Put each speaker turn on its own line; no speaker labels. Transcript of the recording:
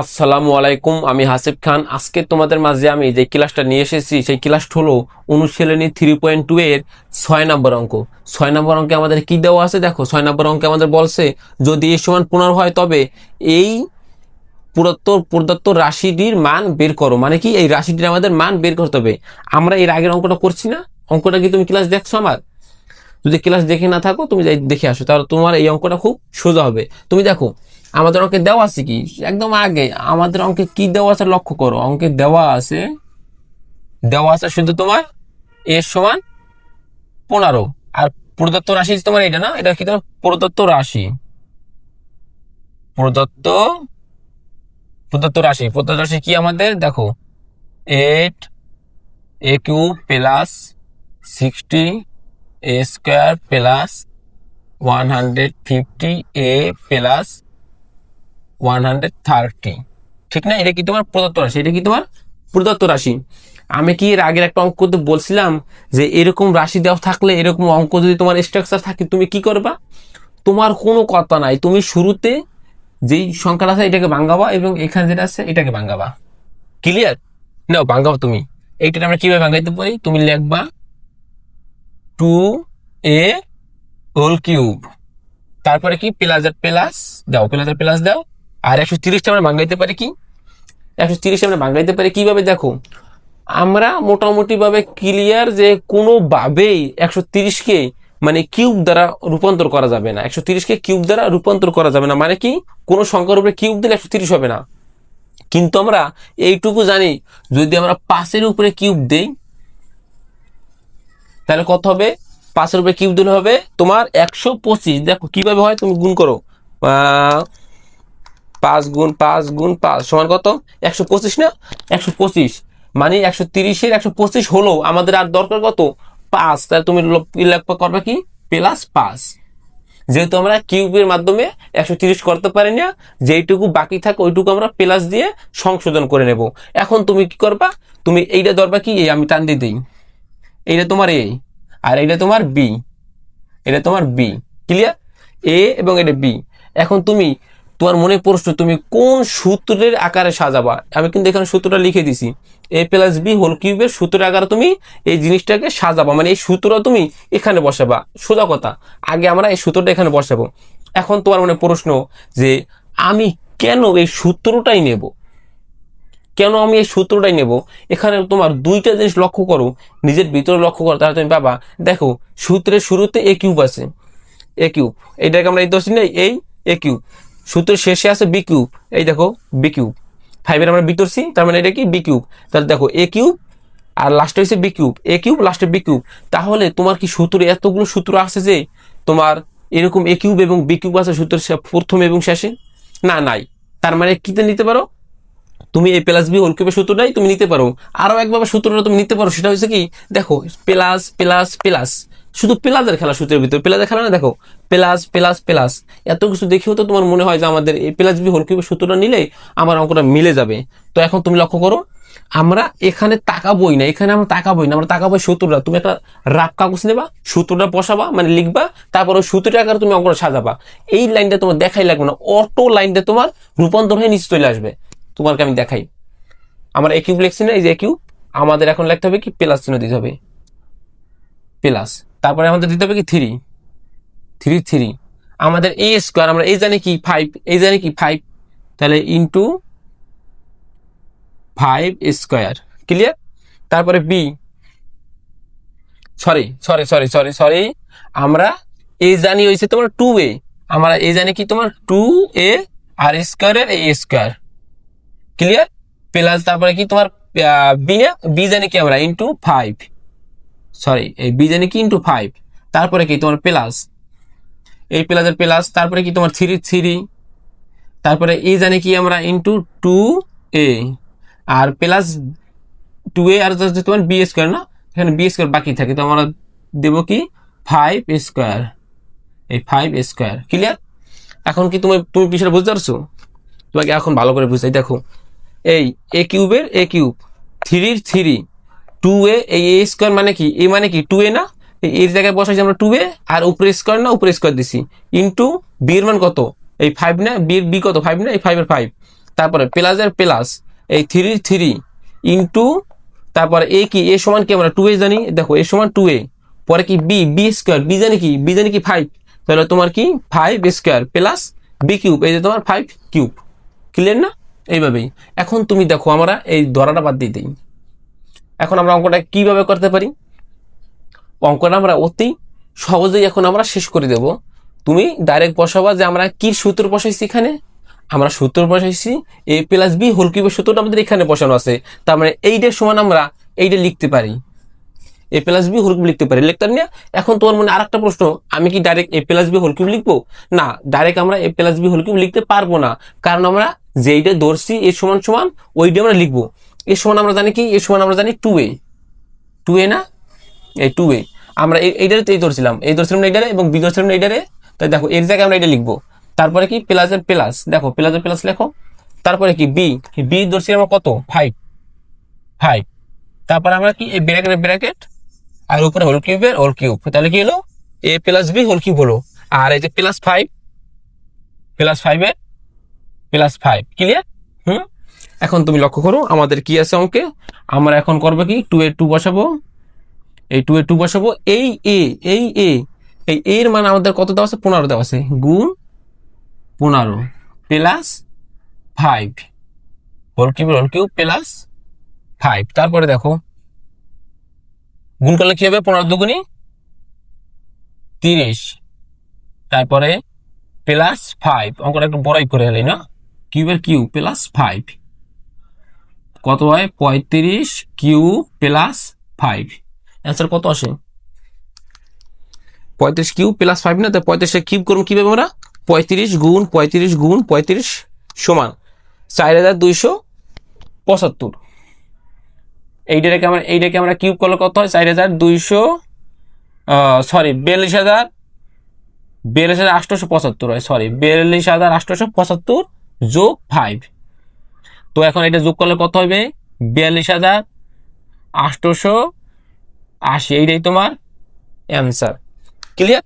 আসসালামু আলাইকুম, আমি হাসিব খান। আজকে তোমাদের মাঝে আমি যে ক্লাসটা নিয়ে এসেছি, সেই ক্লাসটা হলো অনুশীলনী থ্রি পয়েন্ট টু এর ছয় নম্বর অঙ্ক। ছয় নম্বর অঙ্কে আমাদের কি দেওয়া আছে? দেখো, ছয় নম্বর অঙ্কে আমাদের বলছে, যদি এ সমান পনেরো হয় তবে এই প্রদত্ত প্রদত্ত রাশিটির মান বের করো। মানে কি? এই রাশিটির আমাদের মান বের করতে হবে। আমরা এর আগের অঙ্কটা করছি না? অঙ্কটা কি তুমি ক্লাস দেখছ আমার? যদি ক্লাস দেখে না থাকো, তুমি দেখে আসো। তাহলে তোমার এই অঙ্কটা খুব সোজা হবে। তুমি দেখো আমাদের অঙ্কে দেওয়া আছে কি? একদম আগে আমাদের অঙ্কে কি দেওয়া আছে লক্ষ্য করো। অঙ্কে দেওয়া আছে দেওয়া আছে শুধু তোমার এ সমান পনেরো। আর প্রদত্ত রাশি তোমার এটা না, এটা কি তোমার প্রদত্ত রাশি? প্রদত্ত প্রদত্ত রাশি। প্রদত্ত রাশি কি আমাদের? দেখো eight A cube plus sixty A square plus one hundred fifty A plus one hundred thirty ঠিক না? এটা কি তোমার প্রদত্ত রাশি? এটা কি তোমার প্রদত্ত রাশি? আমি কি এর আগের একটা অঙ্ক বলছিলাম যে এরকম রাশি দেওয়া থাকলে এরকম অঙ্ক যদি তোমার স্ট্রাকচার থাকে, তুমি কি করবা? তোমার কোনো কথা নাই। তুমি শুরুতে যেই সংখ্যাটা আছে এটাকে ভাঙ্গাবা এবং এখানে যেটা আছে এটাকে ভাঙ্গাবা ক্লিয়ার নাও ভাঙ্গাও তুমি। এইটা আমরা কীভাবে ভাঙ্গাইতে পারি? তুমি লিখবা টু এ হোল কিউব তারপরে কি? প্লাসের প্লাস দাও। প্লাসের প্লাস দাও। আর একশো তিরিশটা আমরা ভাঙ্গাইতে পারি কি? একশো তিরিশ আমরা ভাঙ্গাইতে পারি কীভাবে? দেখো, আমরা মোটামুটি ভাবে ক্লিয়ার যে কোনোভাবেই একশো তিরিশকে মানে কিউব দ্বারা রূপান্তর করা যাবে না। একশো তিরিশকে কিউব দ্বারা রূপান্তর করা যাবে না। মানে কি? কোনো সংখ্যার উপরে কিউব দিলে একশো তিরিশ হবে না। কিন্তু আমরা এইটুকু জানি, যদি আমরা পাঁচের উপরে কিউব দেই, তাহলে কত হবে? পাঁচের উপরে কিউব দিলে হবে তোমার একশো পঁচিশ। দেখো, কীভাবে হয় তুমি গুণ করো। পাঁচ গুণ পাঁচ গুণ পাঁচ সমান কত? একশো পঁচিশ না? একশো পঁচিশ। মানে একশো তিরিশের একশো পঁচিশ হলো। আমাদের আর দরকার কত? পাঁচ। তাহলে তুমি করবে কি? প্লাস পাঁচ। যেহেতু আমরা কিউবের মাধ্যমে একশো তিরিশ করতে পারি না, যেইটুকু বাকি থাকে ওইটুকু আমরা প্লাস দিয়ে সংশোধন করে নেব। এখন তুমি কি করবা? তুমি এইটা ধরবা কি? এই আমি টান দিয়ে দিই। এইটা তোমার এ আর এইটা তোমার বি এটা তোমার বি ক্লিয়ার এ এবং এটা বি এখন তুমি তোমার মনে প্রশ্ন, তুমি কোন সূত্রের আকারে সাজাবা? আমি কিন্তু এখানে সূত্রটা লিখে দিছি। এ প্লাস বি হোল কিউবের সূত্রের আকারে তুমি এই জিনিসটাকে সাজাবা মানে এই সূত্র তুমি এখানে বসাবা। সোজা কথা, আগে আমরা এই সূত্রটা এখানে বসাবো। এখন তোমার মনে প্রশ্ন যে আমি কেন এই সূত্রটাই নেব? কেন আমি এই সূত্রটাই নেব? এখানে তোমার দুইটা জিনিস লক্ষ্য করো, নিজের ভিতরে লক্ষ্য করো, তাহলে তুমি পাবা, দেখো, সূত্রের শুরুতে এ কিউব আছে। এ কিউব এটাকে আমরা এই দোষী নেই এই এ কিউব সূত্রের শেষে আছে বি কিউব এই দেখো বি কিউব ফাইভের আমরা বি ধরছি তার মানে এটা কি? বি কিউব তাহলে দেখো এ কিউব আর লাস্টে হচ্ছে বি কিউব এ কিউব লাস্টে বি কিউব তাহলে তোমার কি সূত্রে এতগুলো সূত্র আছে যে তোমার এরকম এ কিউব এবং বি কিউব আছে সূত্রের প্রথম এবং শেষে? না, নাই। তার মানে কিতে নিতে পারো? তুমি এ প্লাস বি হোল কিউবের সূত্রটাই তুমি নিতে পারো। আরও একভাবে সূত্রটা তুমি নিতে পারো, সেটা হচ্ছে কি? দেখো প্লাস প্লাস প্লাস শুধু প্লাসের খেলা সূত্রের ভিতরে। প্লাসের খেলা না, দেখো প্লাস প্লাস প্লাস এত কিছু দেখেও তো তোমার মনে হয় যে আমাদের এই প্লাস বি হোল কিউবের সূত্রটা নিলে আমার অঙ্কটা মিলে যাবে। তো এখন তুমি লক্ষ্য করো, আমরা এখানে তাকাবোই না, এখানে আমরা তাকাবোই না, আমরা তাকাবোই সূত্রটা তুমি একটা রাফ কাগজ নেবা সূত্রটা বসাবা মানে লিখবা, তারপর ওই সূত্রটা আকারে তুমি অঙ্কটা সাজাবা। এই লাইনটা তোমার দেখাই লাগবে না, অটো লাইনটা তোমার রূপান্তর হয়ে নিচে চলে আসবে। তোমাকে আমি দেখাই। আমার এ কিউব লিখছি না, এই যে এ কিউব আমাদের এখন লিখতে হবে কি প্লাস চিহ্ন দিতে হবে। প্লাস তারপরে আমাদের দিতে হবে কি থ্রি থ্রি থ্রি আমাদের এ স্কোয়ার আমরা এই জানি কি ফাইভ এই জানি কি ফাইভ তাহলে ইন্টু ফাইভ স্কোয়ার ক্লিয়ার তারপরে B sorry sorry sorry sorry sorry আমরা এ জানি হয়েছে তোমার টু এ আমরা এ জানি কি তোমার টু এ আর স্কোয়ারের এ স্কোয়ার ক্লিয়ার প্লাস তারপরে কি তোমার বি না? বি জানি কি আমরা ইন্টু ফাইভ সরি, এই বি জানি কি ইন্টু ফাইভ তারপরে কি তোমার প্লাস এই প্লাসের প্লাস তারপরে কি তোমার থ্রি থ্রি তারপরে এ জানি কি আমরা ইন্টু টু এ আর প্লাস টু এ আর তোমার বি স্কোয়ার না? এখানে বি স্কোয়ার বাকি থাকে, তো আমরা দেবো কি? ফাইভ স্কোয়ার এই ফাইভ স্কোয়ার ক্লিয়ার এখন কি তুমি তুমি বিষয়টা বুঝতে পারছ? তোমাকে এখন ভালো করে বুঝতে দেখো, এই এ কিউবের এ কিউব থ্রির থ্রি টু এ এই এ স্কোয়ার মানে কি? এ মানে কি? টু এ না? এর জায়গায় বসাইছি আমরা টু এ আর উপরে স্কোয়ার না? উপরে স্কোয়ার দিছি। ইন্টু বি এর মান কত? এই ফাইভ না? বি এর বি কত? ফাইভ না? এই ফাইভের ফাইভ তারপরে প্লাস প্লাসের প্লাস এই থ্রি থ্রি ইন্টু তারপরে এ কি? এ সমান কি আমরা টু এ জানি? দেখো এ সমান টু এ পরে কি বি বি স্কোয়ার বি জানি কি? বি জানি কি ফাইভ তাহলে তোমার কি? Five square plus B cube এই যে তোমার ফাইভ কিউব ক্লিয়ার না? এইভাবেই। এখন তুমি দেখো, আমরা এই ধরাটা বাদ দিয়ে দিই। এখন আমরা অঙ্কটা কীভাবে করতে পারি? অঙ্কটা আমরা অতি সহজেই এখন আমরা শেষ করে দেব। তুমি ডাইরেক্ট বসাবা যে আমরা কি সূত্র বসাইছি এখানে? আমরা সূত্র বসাইছি এ প্লাস বি হোল কিউবের সূত্রটা আমাদের এখানে বসানো আছে। তার মানে এইটার সমান আমরা এইটা লিখতে পারি। A plus B whole cube লিখতে পারি। লিখতাম না? এখন তোমার মনে আরেকটা প্রশ্ন, আমি কি direct A plus B whole cube লিখব? না ডাইরেক্ট আমরা A plus B whole cube লিখতে পারব না। কারণ আমরা যেইটা ধরছি এ সমান সমান ওইটা আমরা লিখব। এ সমান আমরা জানি কি? এ সমান আমরা জানি টু এ টু এ না? এই টু এ আমরা এই- এইটারে এই ধরছিলাম। এই ধরছিলাম না এইটারে এবং বি ধরছিলাম না এইটারে। তাই দেখো, এর জায়গায় আমরা এটা লিখব। তারপরে কি? প্লাসের প্লাস দেখো প্লাসের প্লাস লেখো। তারপরে কি? বি বি ধরছিলাম আমরা কত? ফাইভ ফাইভ তারপরে আমরা কি? এই ব্র্যাকেটের ব্র্যাকেট আর উপরে হোল কিউবের হোল কিউব তাহলে কি হলো? A plus B whole cube হলো। আর এই যে প্লাস ফাইভ প্লাস ফাইভের প্লাস ফাইভ ক্লিয়ার এখন তুমি লক্ষ্য করো, আমাদের কি আছে অঙ্কে? আমরা এখন করব কি? টু এ টু বসাবো। এই টু এ টু বসাবো। এই এ এই এ এই এর মান আমাদের কত দেওয়া আছে? পনেরো দেওয়া আছে। গুণ পনেরো plus five whole cube whole cube plus five তারপরে দেখো, গুণ করলে কি হবে? পনেরো দুগুণি তিরিশ। তারপরে প্লাস ফাইভ অঙ্কটা একটু বড়াই করে এলাই না? কিউবের কিউ প্লাস ফাইভ কত হয়? পঁয়ত্রিশ কিউ প্লাস ফাইভ। অ্যান্সার কত আসে? পঁয়ত্রিশ কিউ প্লাস ফাইভ না? তো পঁয়ত্রিশে কিউব করুন কীভাবে আমরা? পঁয়ত্রিশ গুণ পঁয়ত্রিশ গুণ, পঁয়ত্রিশ সমান চার হাজার দুইশো পঁচাত্তর। এইটাকে আমরা এইটাকে আমরা কিউব করলে কত হয়? চার হাজার দুইশো সরি বিয়াল্লিশ হাজার বিয়াল্লিশ হাজার আটশোশো পঁচাত্তর হয় সরি বিয়াল্লিশ হাজার আটশোশো পঁচাত্তর যোগ ফাইভ তো এখন এটা যোগ করলে কত হবে? বিয়াল্লিশ হাজার আটশোশো আশি। এইটাই তোমার অ্যান্সার ক্লিয়ার